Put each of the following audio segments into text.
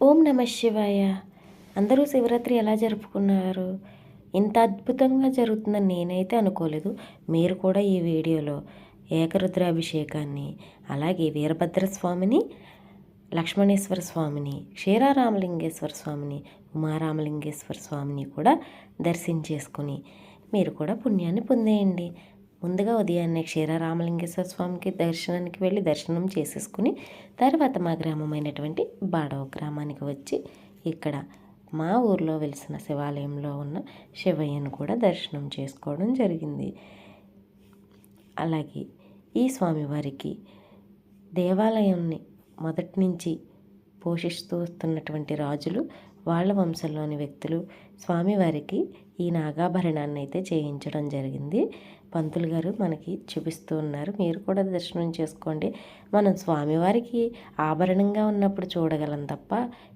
ఓం నమ శివాయ. అందరూ శివరాత్రి ఎలా జరుపుకున్నారు? ఇంత అద్భుతంగా జరుగుతుందని నేనైతే అనుకోలేదు. మీరు కూడా ఈ వీడియోలో ఏకరుద్రాభిషేకాన్ని అలాగే వీరభద్ర స్వామిని లక్ష్మణేశ్వర స్వామిని క్షీరారామలింగేశ్వర స్వామిని ఉమారామలింగేశ్వర స్వామిని కూడా దర్శించేసుకుని మీరు కూడా పుణ్యాన్ని పొందేయండి. ముందుగా ఉదయాన్నే క్షీరారామలింగేశ్వర స్వామికి దర్శనానికి వెళ్ళి దర్శనం చేసేసుకుని తర్వాత మా గ్రామమైనటువంటి బాడవ గ్రామానికి వచ్చి ఇక్కడ మా ఊర్లో వెలిసిన శివాలయంలో ఉన్న శివయ్యను కూడా దర్శనం చేసుకోవడం జరిగింది. అలాగే ఈ స్వామివారికి దేవాలయాన్ని మొదటి నుంచి పోషిస్తూ వస్తున్నటువంటి రాజులు వాళ్ళ వంశంలోని వ్యక్తులు స్వామివారికి ఈ నాగాభరణాన్ని అయితే చేయించడం జరిగింది. పంతులు గారు మనకి చూపిస్తూ ఉన్నారు. మీరు కూడా దర్శనం చేసుకోండి. మనం స్వామివారికి ఆభరణంగా ఉన్నప్పుడు చూడగలం తప్ప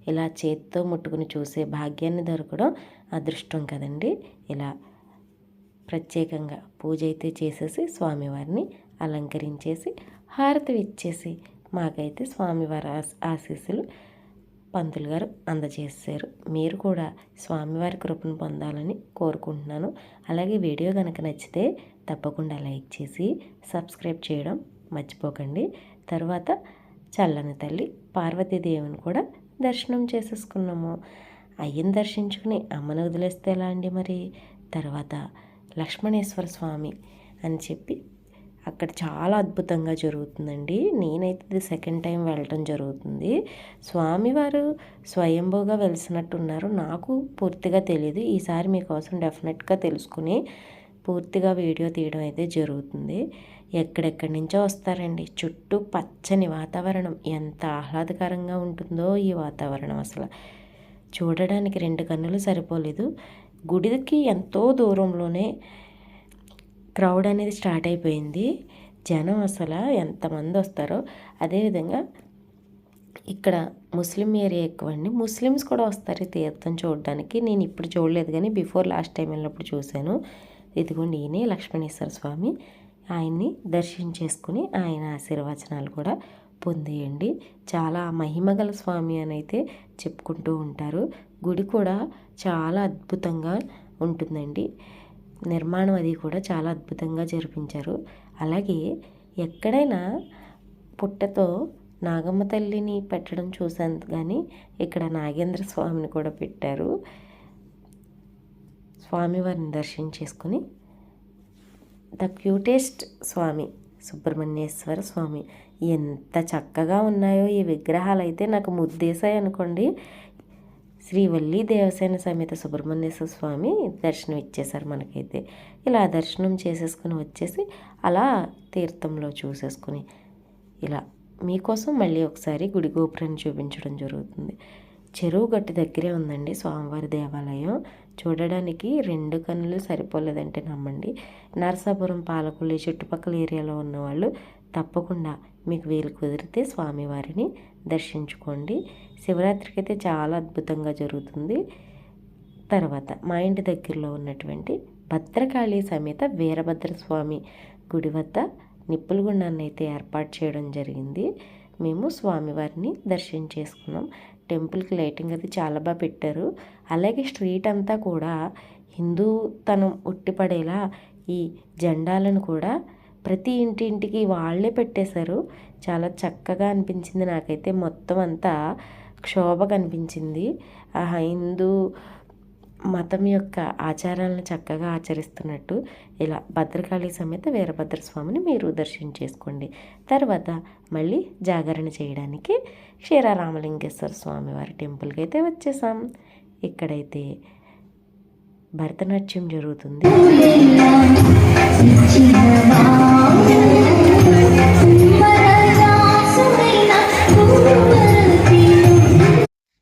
ఇలా చేతితో ముట్టుకుని చూసే భాగ్యాన్ని దొరకడం అదృష్టం కదండి. ఇలా ప్రత్యేకంగా పూజ అయితే చేసేసి స్వామివారిని అలంకరించేసి హారతి ఇచ్చేసి మాకైతే స్వామివారి ఆశీస్సులు పంతులు గారు అందజేశారు. మీరు కూడా స్వామివారి కృపను పొందాలని కోరుకుంటున్నాను. అలాగే వీడియో కనుక నచ్చితే తప్పకుండా లైక్ చేసి సబ్స్క్రైబ్ చేయడం మర్చిపోకండి. తర్వాత చల్లని తల్లి పార్వతీదేవిని కూడా దర్శనం చేసేసుకున్నాము. అయ్యని దర్శించుకుని అమ్మను వదిలేస్తే ఎలా అండి మరి? తర్వాత లక్ష్మణేశ్వర స్వామి అని చెప్పి అక్కడ చాలా అద్భుతంగా జరుగుతుందండి. నేనైతే ఇది సెకండ్ టైం వెళ్ళటం జరుగుతుంది. స్వామివారు స్వయంభూగా వెలిసినట్టున్నారు. నాకు పూర్తిగా తెలియదు ఈసారి మీకోసం డెఫినెట్గా తెలుసుకుని పూర్తిగా వీడియో తీయడం అయితే జరుగుతుంది. ఎక్కడెక్కడి నుంచో వస్తారండి. చుట్టూ పచ్చని వాతావరణం. ఎంత ఆహ్లాదకరంగా ఉంటుందో ఈ వాతావరణం అసలు. చూడడానికి రెండు కన్నులు సరిపోలేదు. గుడికి ఎంతో దూరంలోనే క్రౌడ్ అనేది స్టార్ట్ అయిపోయింది. జనం అసలు ఎంతమంది వస్తారో అదేవిధంగా ఇక్కడ ముస్లిం ఏరియా ఎక్కువ అండి ముస్లిమ్స్ కూడా వస్తారు తీర్థం చూడడానికి. నేను ఇప్పుడు చూడలేదు కానీ బిఫోర్ లాస్ట్ టైం వెళ్ళినప్పుడు చూశాను. ఇదిగోండి ఈయనే లక్ష్మణేశ్వర స్వామి. ఆయన్ని దర్శించేసుకుని ఆయన ఆశీర్వచనాలు కూడా పొందేయండి. చాలా మహిమగల స్వామి అని అయితే చెప్పుకుంటూ ఉంటారు. గుడి కూడా చాలా అద్భుతంగా ఉంటుందండి. నిర్మాణం అది కూడా చాలా అద్భుతంగా జరిపించారు. అలాగే ఎక్కడైనా పుట్టతో నాగమ్మ తల్లిని పెట్టడం చూశాను కానీ ఇక్కడ నాగేంద్ర స్వామిని కూడా పెట్టారు. స్వామివారిని దర్శించేసుకుని ద క్యూటెస్ట్ స్వామి సుబ్రహ్మణ్యేశ్వర స్వామి ఎంత చక్కగా ఉన్నాయో ఈ విగ్రహాలు అయితే నాకు ముద్దేశాయి అనుకోండి. శ్రీవల్లి దేవసేన సమేత సుబ్రహ్మణ్యేశ్వర స్వామి దర్శనం ఇచ్చేశారు మనకైతే. ఇలా దర్శనం చేసేసుకుని వచ్చేసి అలా తీర్థంలో చూసేసుకుని ఇలా మీకోసం మళ్ళీ ఒకసారి గుడి గోపురాన్ని చూపించడం జరుగుతుంది. చెరువు గట్టి దగ్గరే ఉందండి స్వామివారి దేవాలయం. చూడడానికి రెండు కన్నులు సరిపోలేదంటే నమ్మండి. నరసాపురం పాలకొల్లి చుట్టుపక్కల ఏరియాలో ఉన్నవాళ్ళు తప్పకుండా మీకు వీలు కుదిరితే స్వామివారిని దర్శించుకోండి. శివరాత్రికి అయితే చాలా అద్భుతంగా జరుగుతుంది. తర్వాత మా ఇంటి దగ్గరలో ఉన్నటువంటి భద్రకాళి సమేత వీరభద్ర స్వామి గుడి వద్ద నిప్పులగుండాన్ని అయితే ఏర్పాటు చేయడం జరిగింది. మేము స్వామివారిని దర్శనం చేసుకున్నాం. టెంపుల్కి లైటింగ్ అది చాలా బాగా పెట్టారు. అలాగే స్ట్రీట్ అంతా కూడా హిందూతనం ఉట్టిపడేలా ఈ జెండాలను కూడా ప్రతి ఇంటింటికి వాళ్ళే పెట్టేశారు. చాలా చక్కగా అనిపించింది. నాకైతే మొత్తం అంతా క్షోభ కనిపించింది. ఆ హిందూ మతం యొక్క ఆచారాలను చక్కగా ఆచరిస్తున్నట్టు ఇలా భద్రకాళి సమేత వీరభద్ర స్వామిని మీరు దర్శించేసుకోండి తర్వాత మళ్ళీ జాగరణ చేయడానికి క్షీరారామలింగేశ్వర స్వామి వారి టెంపుల్కి అయితే వచ్చేసాం. ఇక్కడైతే భరతనాట్యం జరుగుతుంది.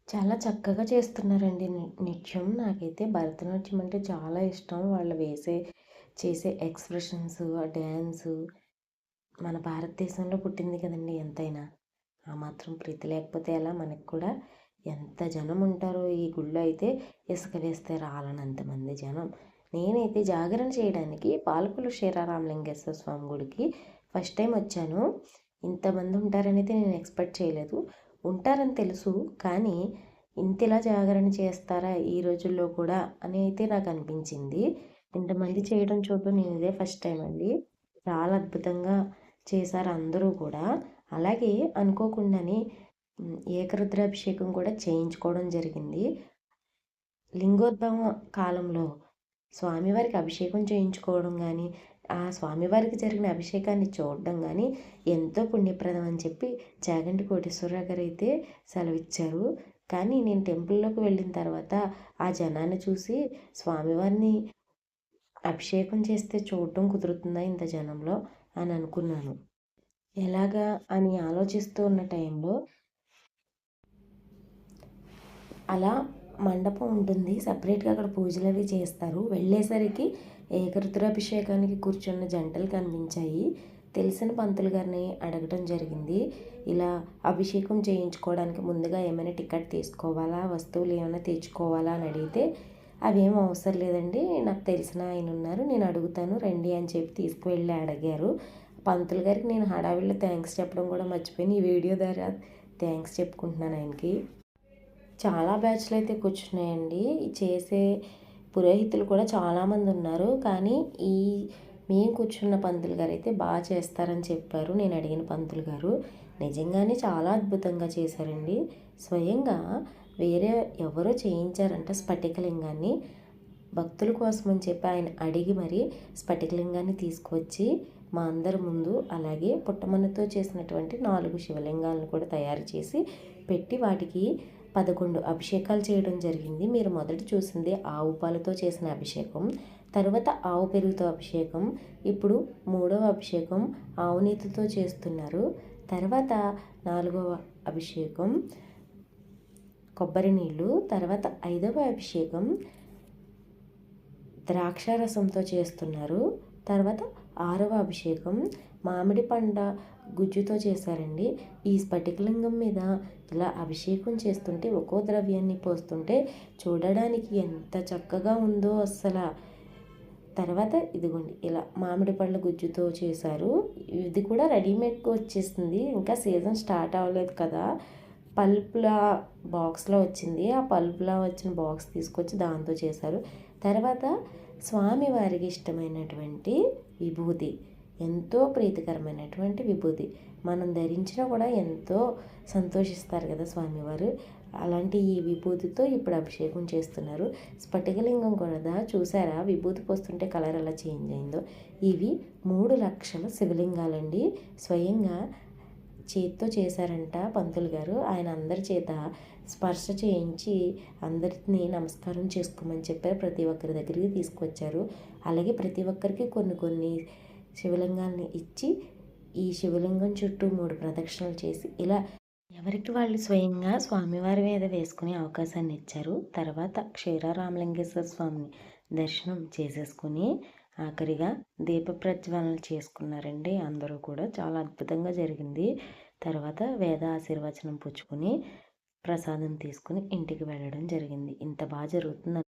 చాలా చక్కగా చేస్తున్నారండి నిత్యం. నాకైతే భరతనాట్యం అంటే చాలా ఇష్టం. వాళ్ళు వేసే చేసే ఎక్స్ప్రెషన్స్ ఆ డ్యాన్సు మన భారతదేశంలో పుట్టింది కదండి ఎంతైనా. ఆ మాత్రం ప్రీతి లేకపోతే ఎలా మనకు కూడా ఎంత జనం ఉంటారో ఈ గుళ్ళో అయితే ఇసుక వేస్తే రాలనంతమంది జనం. నేనైతే జాగరణ చేయడానికి పాలకులు శ్రీరామలింగేశ్వర స్వామి గుడికి ఫస్ట్ టైం వచ్చాను. ఇంతమంది ఉంటారనేది నేను ఎక్స్పెక్ట్ చేయలేదు. ఉంటారని తెలుసు కానీ ఇంతలా జాగరణ చేస్తారా ఈ రోజుల్లో కూడా అని అయితే నాకు అనిపించింది. ఇంతమంది చేయడం చూడడం నేను ఇదే ఫస్ట్ టైం అండి. చాలా అద్భుతంగా చేశారు అందరూ కూడా. అలాగే అనుకోకుండానే ఏకరుద్రాభిషేకం కూడా చేయించుకోవడం జరిగింది. లింగోద్భవం కాలంలో స్వామివారికి అభిషేకం చేయించుకోవడం కానీ ఆ స్వామివారికి జరిగిన అభిషేకాన్ని చూడడం కానీ ఎంతో పుణ్యప్రదం అని చెప్పి చాగంటి కోటేశ్వరరావు గారు అయితే సెలవిచ్చారు. కానీ నేను టెంపుల్లోకి వెళ్ళిన తర్వాత ఆ జనాన్ని చూసి స్వామివారిని అభిషేకం చేస్తే చూడటం కుదురుతుందా ఇంత జనంలో అని అనుకున్నాను. ఎలాగా అని ఆలోచిస్తూ ఉన్న టైంలో అలా మండపం ఉంటుంది. సపరేట్గా అక్కడ పూజలు అవి చేస్తారు. వెళ్ళేసరికి ఏకరుద్రాభిషేకానికి కూర్చున్న జంటలు కనిపించాయి. తెలిసిన పంతులు గారిని అడగటం జరిగింది. ఇలా అభిషేకం చేయించుకోవడానికి ముందుగా ఏమైనా టికెట్ తీసుకోవాలా? వస్తువులు ఏమైనా తెచ్చుకోవాలా అని అడిగితే అవేం అవసరం లేదండి. నాకు తెలిసిన ఆయన ఉన్నారు. నేను అడుగుతాను. రండి అని చెప్పి తీసుకువెళ్ళి అడిగారు. పంతులు గారికి నేను హడావిడిలో థ్యాంక్స్ చెప్పడం కూడా మర్చిపోయి ఈ వీడియో ద్వారా థ్యాంక్స్ చెప్పుకుంటున్నాను ఆయనకి. చాలా బ్యాచ్లు అయితే కూర్చున్నాయండి. చేసే పురోహితులు కూడా చాలామంది ఉన్నారు. కానీ ఈ మేము కూర్చున్న పంతులు గారు అయితే బాగా చేస్తారని చెప్పారు. నేను అడిగిన పంతులు గారు నిజంగానే చాలా అద్భుతంగా చేశారండి. స్వయంగా వేరే ఎవరో చేయించారంట స్ఫటికలింగాన్ని. భక్తుల కోసం అని చెప్పి ఆయన అడిగి మరి స్ఫటికలింగాన్ని తీసుకువచ్చి మా అందరి ముందు అలాగే పుట్టమన్నతో చేసినటువంటి నాలుగు శివలింగాలను కూడా తయారు చేసి పెట్టి వాటికి పదకొండు అభిషేకాలు చేయడం జరిగింది. మీరు మొదట చూసింది ఆవు పాలతో చేసిన అభిషేకం తర్వాత ఆవు పెరుగుతో అభిషేకం ఇప్పుడు మూడవ అభిషేకం ఆవు నీతితో చేస్తున్నారు. తర్వాత నాలుగవ అభిషేకం కొబ్బరి నీళ్ళు తర్వాత ఐదవ అభిషేకం ద్రాక్షారసంతో చేస్తున్నారు. తర్వాత ఆరవ అభిషేకం మామిడి పండ గుజ్జుతో చేశారండి. ఈ స్ఫటికలింగం మీద ఇలా అభిషేకం చేస్తుంటే ఒక్కో ద్రవ్యాన్ని పోస్తుంటే చూడడానికి ఎంత చక్కగా ఉందో అస్సలు. తర్వాత ఇదిగోండి ఇలా మామిడి పళ్ళ గుజ్జుతో చేశారు. ఇది కూడా రెడీమేడ్గా వచ్చేసింది. ఇంకా సీజన్ స్టార్ట్ అవ్వలేదు కదా. పల్పులా బాక్స్లో వచ్చింది. ఆ పల్పులా వచ్చిన బాక్స్ తీసుకొచ్చి దాంతో చేశారు. తర్వాత స్వామివారికి ఇష్టమైనటువంటి విభూతి. ఎంతో ప్రీతికరమైనటువంటి విభూతి. మనం ధరించినా కూడా ఎంతో సంతోషిస్తారు కదా స్వామివారు. అలాంటి ఈ విభూతితో ఇప్పుడు అభిషేకం చేస్తున్నారు. స్ఫటికలింగం కూడా చూసారా? విభూతి పోస్తుంటే కలర్ ఎలా చేంజ్ అయిందో. ఇవి మూడు లక్షల శివలింగాలండి. స్వయంగా చేతితో చేశారంట పంతులు గారు. ఆయన అందరి చేత స్పర్శ చేయించి అందరిని నమస్కారం చేసుకోమని చెప్పారు. ప్రతి ఒక్కరి దగ్గరికి తీసుకొచ్చారు. అలాగే ప్రతి ఒక్కరికి కొన్ని కొన్ని శివలింగాన్ని ఇచ్చి ఈ శివలింగం చుట్టూ మూడు ప్రదక్షిణలు చేసి ఇలా ఎవరికి వాళ్ళు స్వయంగా స్వామివారి మీద వేసుకునే అవకాశాన్ని ఇచ్చారు. తర్వాత క్షీరారామలింగేశ్వర స్వామిని దర్శనం చేసేసుకుని ఆఖరిగా దీప ప్రజ్వలన చేసుకున్నారండి. అందరూ కూడా చాలా అద్భుతంగా జరిగింది. తర్వాత వేద ఆశీర్వచనం పుచ్చుకొని ప్రసాదం తీసుకుని ఇంటికి వెళ్ళడం జరిగింది. ఇంత బాగా జరుగుతుంది